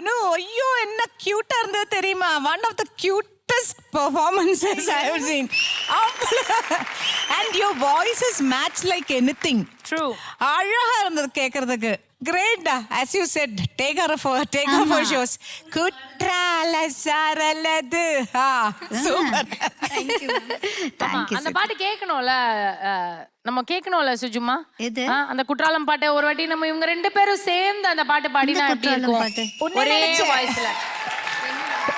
அனு ஐயோ என்ன கியூட்டா இருந்தது தெரியுமா? One of the cutest performances I have seen and your voice is match like anything true அழகா இருந்தது கேக்குறதுக்கு. கிரேட்டா as you said take her for take her for shows. குற்றால சாரலது ஆ சூப்பர் தேங்க்யூ அந்த பாட்டு கேட்கணும்ல நம்ம கேட்கணும்ல சுஜுமா? எது? அந்த குற்றாலம் பாட்டை ஒரு வாட்டி நம்ம இவங்க ரெண்டு பேரும் சேர்ந்து அந்த பாட்டு பாடினா எப்படி இருக்கும்? பாட்டு? ஒரே. வாய்ஸ்ல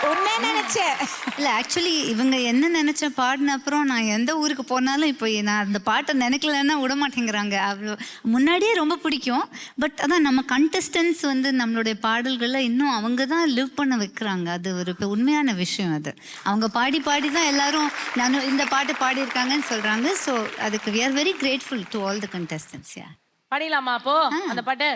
உன்ன நினைச்சேன் இல்ல ஆக்சுவலி இவங்க என்ன நினைச்ச பாடின அப்புறம் நான் எந்த ஊருக்கு போனாலும் இப்போ நான் அந்த பாட்டை நினைக்கலன்னா விட மாட்டேங்கிறாங்க. அவ்வளோ முன்னாடியே ரொம்ப பிடிக்கும். பட் அதான் நம்ம கண்டஸ்டன்ஸ் வந்து நம்மளுடைய பாடல்களை இன்னும் அவங்க தான் லிவ் பண்ண வைக்கிறாங்க. அது ஒரு இப்ப உண்மையான விஷயம் அது. அவங்க பாடி பாடி தான் எல்லாரும் நானும் இந்த பாட்டு பாடியிருக்காங்கன்னு சொல்றாங்க. ஸோ அதுக்கு we are very grateful to all the contestants yeah பாடிடலாமா அப்போ? அந்த பாட்டு?